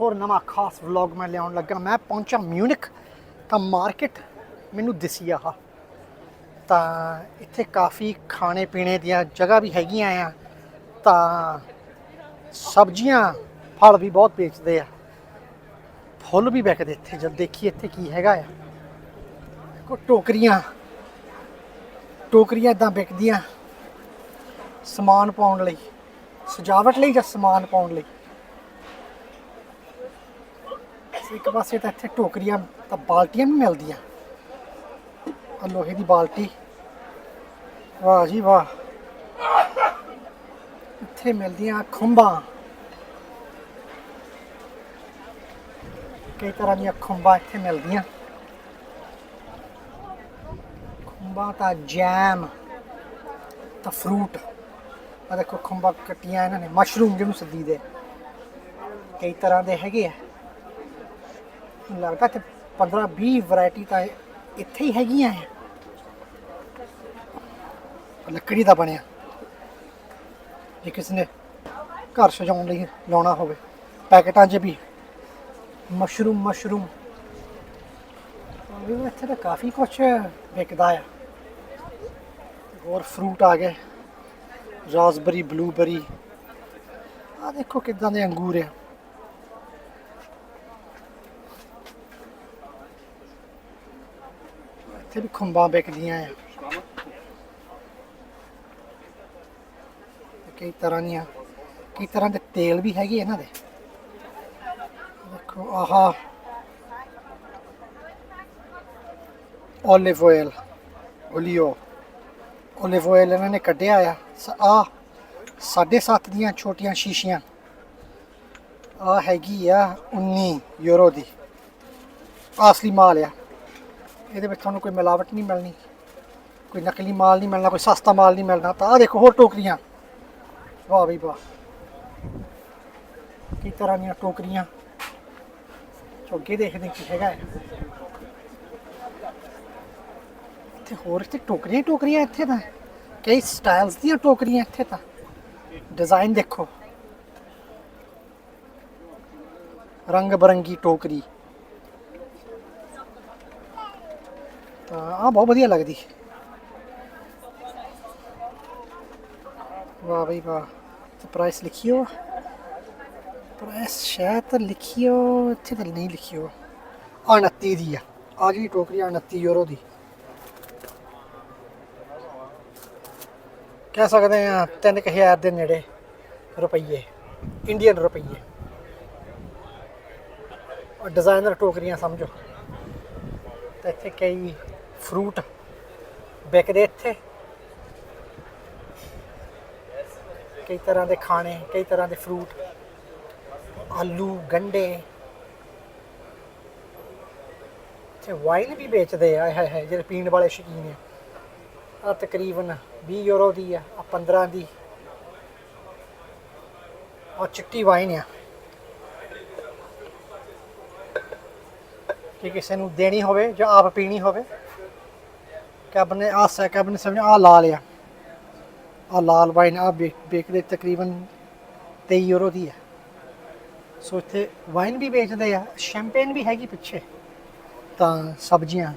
ਹੋਰ ਨਵਾਂ ਖਾਸ ਵਲੌਗ ਮੈਂ ਲਿਆਉਣ ਲੱਗਾ। ਮੈਂ ਪਹੁੰਚਾ ਮਿਊਨਿਕ ਤਾਂ ਮਾਰਕੀਟ ਮੈਨੂੰ ਦਿਸੀ ਆਹ। ਤਾਂ ਇੱਥੇ ਕਾਫੀ ਖਾਣੇ ਪੀਣੇ ਦੀਆਂ ਜਗ੍ਹਾ ਵੀ ਹੈਗੀਆਂ ਆ। ਤਾਂ ਸਬਜ਼ੀਆਂ, ਫਲ ਵੀ ਬਹੁਤ ਵੇਚਦੇ ਆ। ਫੁੱਲ ਵੀ ਵਿਕਦੇ ਇੱਥੇ, ਜਦ ਦੇਖੀ ਇੱਥੇ ਕੀ ਹੈਗਾ ਆ। ਕੋ ਟੋਕਰੀਆਂ। ਟੋਕਰੀਆਂ ਇਦਾਂ ਵਿਕਦੀਆਂ ਸਮਾਨ ਪਾਉਣ ਲਈ, ਸਜਾਵਟ ਲਈ ਜਾਂ ਸਮਾਨ ਪਾਉਣ ਲਈ? ਇੱਕ ਪਾਸੇ ਤਾਂ ਇੱਥੇ ਟੋਕਰੀਆਂ ਤਾਂ ਬਾਲਟੀਆਂ ਵੀ ਮਿਲਦੀਆਂ ਆ ਲੋਹੇ ਦੀ ਬਾਲਟੀ ਵਾਹ ਜੀ ਵਾਹ ਇੱਥੇ ਮਿਲਦੀਆਂ ਖੁੰਬਾਂ ਕਈ ਤਰ੍ਹਾਂ ਦੀਆਂ ਖੁੰਬਾਂ ਇੱਥੇ ਮਿਲਦੀਆਂ ਖੁੰਬਾਂ ਤਾਂ ਜੈਮ ਤਾਂ ਫਰੂਟ ਆ ਦੇਖੋ ਖੁੰਬਾਂ ਕੱਟੀਆਂ ਇਹਨਾਂ ਨੇ ਮਸ਼ਰੂਮ ਜਿਹਨੂੰ ਸੱਦੀ ਦੇ ਕਈ ਤਰ੍ਹਾਂ ਦੇ ਹੈਗੇ ਆ ਮੈਨੂੰ ਲੱਗਦਾ ਤੇ 15 20 ਵੈਰਾਈਟੀ ਤਾਂ ਇੱਥੇ ਹੀ ਹੈਗੀਆਂ ਆ ਲੱਕੜੀ ਦਾ ਬਣਿਆ। ਜੇ ਕਿਸੇ ਨੇ ਘਰ ਸਜਾਉਣ ਲਈ ਲਾਉਣਾ ਹੋਵੇ, ਪੈਕਟਾਂ 'ਚ ਵੀ। Mushroom mushroom. ਵੀ ਇੱਥੇ ਤਾਂ ਕਾਫੀ ਕੁਝ ਵਿਕਦਾ ਆ। ਹੋਰ ਫਰੂਟ ਆ ਗਏ। ਰਾਸਬਰੀ ਬਲੂਬਰੀ ਆ ਦੇਖੋ ਕਿਦਾਂ ਦੇ ਅੰਗੂਰ ਆ। ਇੱਥੇ ਵੀ ਖੁੰਬਾਂ ਵਿਕਦੀਆਂ ਆ ਤੇ ਕਈ ਤਰ੍ਹਾਂ ਦੀਆਂ ਕਈ ਤਰ੍ਹਾਂ ਦੇ ਤੇਲ ਵੀ ਹੈਗੇ ਇਹਨਾਂ ਦੇ ਦੇਖੋ ਆਹਾ 올ਿਵ ਆਇਲ ਓਲੀਓ 올ਿਵ ਆਇਲ ਇਹਨਾਂ ਨੇ ਕੱਢਿਆ ਆ ਸ- ਆ ਸਾਢੇ ਸੱਤ ਦੀਆਂ ਛੋਟੀਆਂ ਸ਼ੀਸ਼ੀਆਂ ਆ ਹੈਗੀ ਆ 19 ਯੂਰੋ ਦੀ ਅਸਲੀ ਮਾਲ ਆ ਇਹਦੇ ਵਿੱਚ ਤੁਹਾਨੂੰ ਕੋਈ ਮਿਲਾਵਟ ਨਹੀਂ ਮਿਲਣੀ, ਕੋਈ ਨਕਲੀ ਮਾਲ ਨਹੀਂ ਮਿਲਣਾ, ਕੋਈ ਸਸਤਾ ਮਾਲ ਨਹੀਂ ਮਿਲਣਾ। ਤਾਂ ਆ ਦੇਖੋ, ਹੋਰ ਟੋਕਰੀਆਂ। ਵਾਹ ਬਈ ਵਾਹ। ਕਈ ਤਰ੍ਹਾਂ ਦੀਆਂ ਟੋਕਰੀਆਂ? ਚੋਗੇ ਦੇਖਦੇ ਕੀ ਹੈਗਾ ਹੈ। ਇੱਥੇ ਹੋਰ ਇੱਥੇ ਟੋਕਰੀਆਂ ਹੀ ਟੋਕਰੀਆਂ ਇੱਥੇ ਤਾਂ। ਕਈ ਸਟਾਈਲਸ ਦੀਆਂ ਟੋਕਰੀਆਂ ਇੱਥੇ ਤਾਂ। ਡਿਜ਼ਾਈਨ ਦੇਖੋ। ਰੰਗ ਬਰੰਗੀ ਟੋਕਰੀ। ਤਾਂ ਆ ਬਹੁਤ ਵਧੀਆ ਲੱਗਦੀ। ਵਾਹ ਬਈ ਵਾਹ, ਤੇ ਪ੍ਰਾਈਸ ਲਿਖਿਓ। ਪ੍ਰਾਈਸ ਸ਼ਾਇਦ ਤਾਂ ਲਿਖਿਓ, ਇੱਥੇ ਤਾਂ ਨਹੀਂ ਲਿਖਿਓ। 29 ਦੀ ਆ ਆ ਜਿਹੜੀ ਟੋਕਰੀ ਆ 29 ਯੂਰੋ ਦੀ। ਕਹਿ ਸਕਦੇ ਆ 3000 ਦੇ ਨੇੜੇ ਰੁਪਈਏ ਇੰਡੀਅਨ ਰੁਪਈਏ। ਔਰ ਡਿਜ਼ਾਈਨਰ ਟੋਕਰੀਆਂ ਸਮਝੋ। ਤੇ ਇੱਥੇ ਕਈ ਫਰੂਟ ਵਿਕਦੇ ਇੱਥੇ। ਕਈ ਤਰ੍ਹਾਂ ਦੇ ਖਾਣੇ, ਕਈ ਤਰ੍ਹਾਂ ਦੇ ਫਰੂਟ, ਆਲੂ, ਗੰਡੇ। ਤੇ ਵਾਈਨ ਵੀ ਵੇਚਦੇ ਆ ਹਾਏ ਹਾਏ ਜਿਹੜੇ ਪੀਣ ਵਾਲੇ ਸ਼ੌਕੀਨ ਆ। ਆ ਤਕਰੀਬਨ 20 ਯੂਰੋ ਦੀ ਆ ਆ 15 ਦੀ। ਆ ਚਿੱਟੀ ਵਾਈਨ ਆ। ਕਿ ਕਿਸੇ ਨੂੰ ਦੇਣੀ ਹੋਵੇ ਜਾਂ ਆਪ ਪੀਣੀ ਹੋਵੇ। ਕੈਬ ਨੇ ਆ ਸੈ ਕੈਬ ਨੇ ਸਮਝ ਆ ਲਾ ਲਿਆ ਆ ਲਾਲ ਵਾਈਨ ਆ ਬੇਕਦੇ ਤਕਰੀਬਨ 23 ਯੂਰੋ ਦੀ ਹੈ ਸੋ ਇੱਥੇ ਵਾਈਨ ਵੀ ਵੇਚਦੇ ਆ, ਸ਼ੈਂਪੇਨ ਵੀ ਹੈਗੀ ਪਿੱਛੇ। ਤਾਂ ਸਬਜ਼ੀਆਂ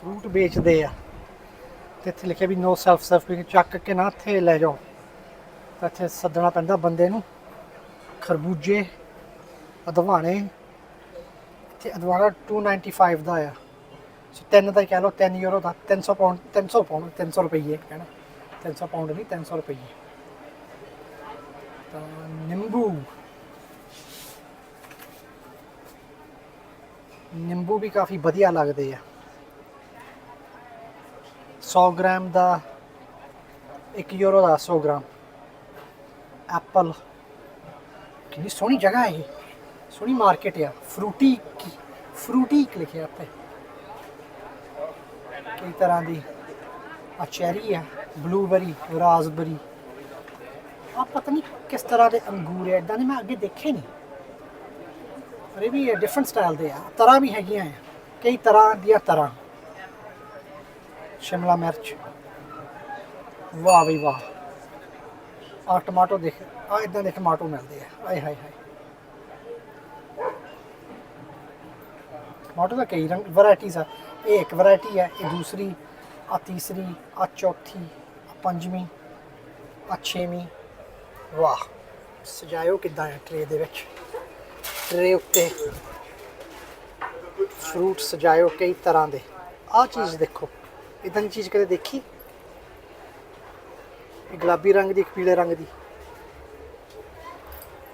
ਫਰੂਟ ਵੇਚਦੇ ਆ। ਤੇ ਇੱਥੇ ਲਿਖਿਆ ਵੀ ਨੋ ਸੈਲਫ ਸਰਵਿੰਗ ਚੱਕ ਕੇ ਨਾ ਇੱਥੇ ਲੈ ਜਾਓ। ਤਾਂ ਇੱਥੇ ਸੱਦਣਾ ਪੈਂਦਾ ਬੰਦੇ ਨੂੰ। ਖਰਬੂਜੇ, ਅਦਵਾਣੇ। ਇੱਥੇ ਅਦਵਾਣਾ 295 ਦਾ ਆ। ਸੋ ਤਿੰਨ ਦਾ ਕਹਿ ਲਓ 3 ਯੂਰੋ ਦਾ 300 ਪਾਉਂਡ 300 ਪਾਉਂਡ 300 ਰੁਪਏ ਕਹਿਣਾ 300 ਪਾਉਂਡ ਨਹੀਂ 300 ਰੁਪਏ। ਤਾਂ ਨਿੰਬੂ। ਨਿੰਬੂ ਵੀ ਕਾਫੀ ਵਧੀਆ ਲੱਗਦੇ ਆ। 100 ਗ੍ਰਾਮ ਦਾ 1 ਯੂਰੋ ਦਾ 100 ਗ੍ਰਾਮ। ਐਪਲ। ਕਿੰਨੀ ਸੋਹਣੀ ਜਗ੍ਹਾ ਹੈ ਇਹ। ਸੋਹਣੀ ਮਾਰਕੀਟ ਆ। ਫਰੂਟੀ ਫਰੂਟੀ ਲਿਖਿਆ ਉੱਤੇ ਕਈ ਤਰ੍ਹਾਂ ਦੀ ਆ ਚੈਰੀ ਆ ਬਲੂਬਰੀ ਰਾਜ਼ਬਰੀ ਆ ਪਤਾ ਨਹੀਂ ਕਿਸ ਤਰ੍ਹਾਂ ਦੇ ਅੰਗੂਰ ਐ ਇਦਾਂ ਦੇ ਮੈਂ ਅੱਗੇ ਦੇਖੇ ਨਹੀਂ ਪਰ ਇਹ ਵੀ ਡਿਫਰੈਂਟ ਸਟਾਈਲ ਦੇ ਆ ਤਰ੍ਹਾਂ ਵੀ ਹੈਗੀਆਂ ਆ ਕਈ ਤਰ੍ਹਾਂ ਦੀਆਂ ਤਰ੍ਹਾਂ ਸ਼ਿਮਲਾ ਮਿਰਚ ਵਾਹ ਵੀ ਵਾਹ ਆ ਟਮਾਟੋ ਦੇਖ ਆ ਇਦਾਂ ਦੇ ਟਮਾਟੋ ਮਿਲਦੇ ਆ ਆਏ ਹਾਏ ਹਾਏ ਟਮਾਟੋ ਦਾ ਕਈ ਰੰਗ ਵੈਰਾਈਟੀਆਂ ਆ ਇਹ ਇੱਕ ਵੈਰਾਈਟੀ ਹੈ, ਇਹ ਦੂਸਰੀ ਆ ਤੀਸਰੀ ਆ ਚੌਥੀ ਆ ਪੰਜਵੀਂ ਆ ਛੇਵੀਂ। ਵਾਹ, ਸਜਾਇਓ ਕਿੱਦਾਂ ਹੈ ਟਰੇ ਦੇ ਵਿੱਚ? ਟਰੇ ਉੱਤੇ ਫਰੂਟ ਸਜਾਇਓ ਕਈ ਤਰ੍ਹਾਂ ਦੇ। ਆਹ ਚੀਜ਼ ਦੇਖੋ ਇਦਾਂ ਦੀ ਚੀਜ਼ ਕਦੇ ਦੇਖੀ? ਇਹ ਗੁਲਾਬੀ ਰੰਗ ਦੀ ਪੀਲੇ ਰੰਗ ਦੀ।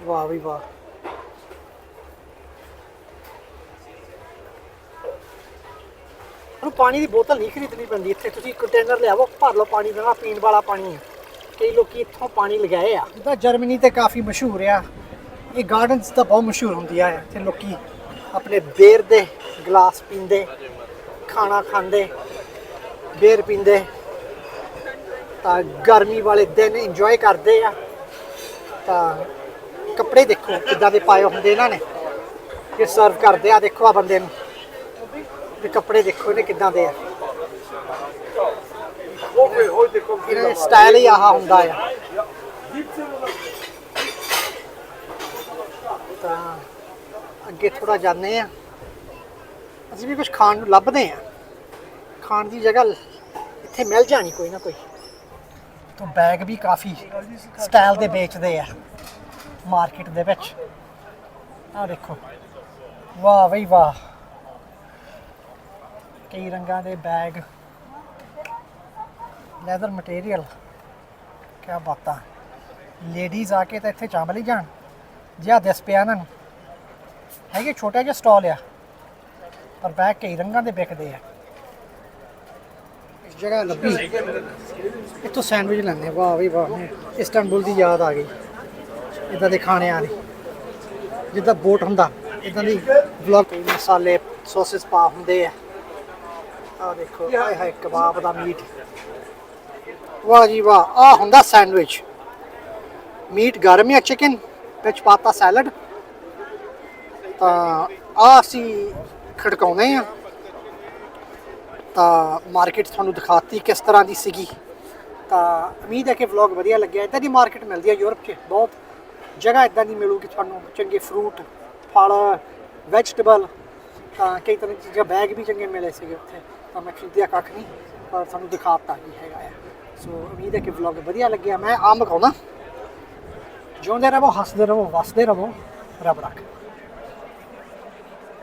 ਵਾਹ ਵੀ ਵਾਹ। ਤੁਹਾਨੂੰ ਪਾਣੀ ਦੀ ਬੋਤਲ ਨਹੀਂ ਖਰੀਦਣੀ ਪੈਂਦੀ। ਇੱਥੇ ਤੁਸੀਂ ਕੰਟੇਨਰ ਲਿਆਵੋ, ਭਰ ਲਓ ਪਾਣੀ ਦਾ ਪੀਣ ਵਾਲਾ ਪਾਣੀ ਹੈ। ਕਈ ਲੋਕੀ ਇੱਥੋਂ ਪਾਣੀ ਲਗਾਏ ਆ। ਜਿੱਦਾਂ ਜਰਮਨੀ ਤੇ ਕਾਫੀ ਮਸ਼ਹੂਰ ਆ। ਇਹ ਗਾਰਡਨਸ ਤਾਂ ਬਹੁਤ ਮਸ਼ਹੂਰ ਹੁੰਦੀਆਂ ਆ। ਇੱਥੇ ਲੋਕੀ ਆਪਣੇ ਬੇਰ ਦੇ ਗਲਾਸ ਪੀਂਦੇ, ਖਾਣਾ ਖਾਂਦੇ, ਬੇਰ ਪੀਂਦੇ। ਤਾਂ ਗਰਮੀ ਵਾਲੇ ਦਿਨ ਇੰਜੋਏ ਕਰਦੇ ਆ। ਤਾਂ ਕੱਪੜੇ ਦੇਖੋ ਕਿੱਦਾਂ ਦੇ ਪਾਏ ਹੁੰਦੇ ਇਹਨਾਂ ਨੇ। ਇਹ ਸਰਵ ਕਰਦੇ ਆ। ਦੇਖੋ ਆ ਬੰਦੇ ਨੂੰ। ਤੇ ਕੱਪੜੇ ਦੇਖੋ ਇਹਨੇ ਕਿੱਦਾਂ ਦੇ ਆ। ਇਹਨਾਂ ਦਾ ਸਟਾਈਲ ਹੀ ਆਹਾ ਹੁੰਦਾ ਆ। ਤਾਂ ਅੱਗੇ ਥੋੜਾ ਜਾਂਦੇ ਆ। ਅਸੀਂ ਵੀ ਕੁਝ ਖਾਣ ਨੂੰ ਲੱਭਦੇ ਆ। ਖਾਣ ਦੀ ਜਗ੍ਹਾ ਇੱਥੇ ਮਿਲ ਜਾਣੀ ਕੋਈ ਨਾ ਕੋਈ। ਤੋਂ ਬੈਗ ਵੀ ਕਾਫੀ ਸਟਾਈਲ ਦੇ ਵੇਚਦੇ ਆ। ਮਾਰਕੀਟ ਦੇ ਵਿੱਚ। ਆ ਦੇਖੋ। ਵਾਹ ਬਈ ਵਾਹ। ਕਈ ਰੰਗਾਂ ਦੇ ਬੈਗ ਲੈਦਰ ਮਟੀਰੀਅਲ ਕੀ ਬਾਤਾਂ। ਲੇਡੀਜ਼ ਆ ਕੇ ਤਾਂ ਇੱਥੇ ਚਾਂਬਲੀ ਜਾਣ ਜਿਆ ਦਿਸ ਪਿਆ ਇਹਨਾਂ ਨੂੰ। ਹੈਗੇ ਛੋਟਾ ਜਿਹਾ ਸਟਾਲ ਆ, ਪਰ ਬੈਗ ਕਈ ਰੰਗਾਂ ਦੇ ਵਿਕਦੇ ਆ। ਇਸ ਜਗ੍ਹਾ ਲੱਭੀ। ਇੱਥੋਂ ਸੈਂਡਵਿਚ ਲੈਂਦੇ ਵਾਹ ਵੀ ਵਾਹ ਇਸਤਾਨਬੁਲ ਦੀ ਯਾਦ ਆ ਗਈ। ਇਦਾਂ ਦੇ ਖਾਣਿਆਂ ਦੀ ਜਿੱਦਾਂ ਬੋਟ ਹੁੰਦਾ, ਇਦਾਂ ਦੀ ਵਲੌਗ ਮਸਾਲੇ ਸੌਸਸ ਪਾ ਹੁੰਦੇ ਆ। ਆ ਦੇਖੋ ਹਾਏ ਹਾਏ ਕਬਾਬ ਦਾ ਮੀਟ। ਵਾਹ ਜੀ ਵਾਹ ਆ ਹੁੰਦਾ ਸੈਂਡਵਿਚ। ਮੀਟ ਗਰਮ ਜਾਂ ਚਿਕਨ ਵਿੱਚ ਪਾਤਾ ਸੈਲਡ ਤਾਂ ਆ ਅਸੀਂ ਖੜਕਾਉਂਦੇ ਆ। ਤਾਂ ਮਾਰਕੀਟ ਤੁਹਾਨੂੰ ਦਿਖਾਤੀ ਕਿਸ ਤਰ੍ਹਾਂ ਦੀ ਸੀਗੀ। ਤਾਂ ਉਮੀਦ ਹੈ ਕਿ ਵਲੌਗ ਵਧੀਆ ਲੱਗਿਆ। ਇਦਾਂ ਦੀ ਮਾਰਕੀਟ ਮਿਲਦੀ ਹੈ ਯੂਰਪ 'ਚ ਬਹੁਤ। ਜਗ੍ਹਾ ਇਦਾਂ ਦੀ ਮਿਲੂਗੀ ਤੁਹਾਨੂੰ। ਚੰਗੇ ਫਰੂਟ ਫਲ ਵੈਜੀਟੇਬਲ ਤਾਂ ਕਈ ਤਰ੍ਹਾਂ ਦੀ ਚੀਜ਼ਾਂ ਬੈਗ ਵੀ ਚੰਗੇ ਮਿਲੇ ਸੀਗੇ ਉੱਥੇ, ਤਾਂ ਮੈਂ ਖਰੀਦਿਆ ਕੱਖ ਨਹੀਂ, ਪਰ ਤੁਹਾਨੂੰ ਦਿਖਾਤਾ ਕੀ ਹੈਗਾ ਆ। ਸੋ ਉਮੀਦ ਹੈ ਕਿ ਵਲੌਗ ਵਧੀਆ ਲੱਗਿਆ। ਮੈਂ ਆਮ ਖਾਉਣਾ ਜਿਉਂਦੇ ਰਹੋ, ਹੱਸਦੇ ਰਹੋ, ਵਸਦੇ ਰਹੋ, ਰੱਬ ਰੱਖ।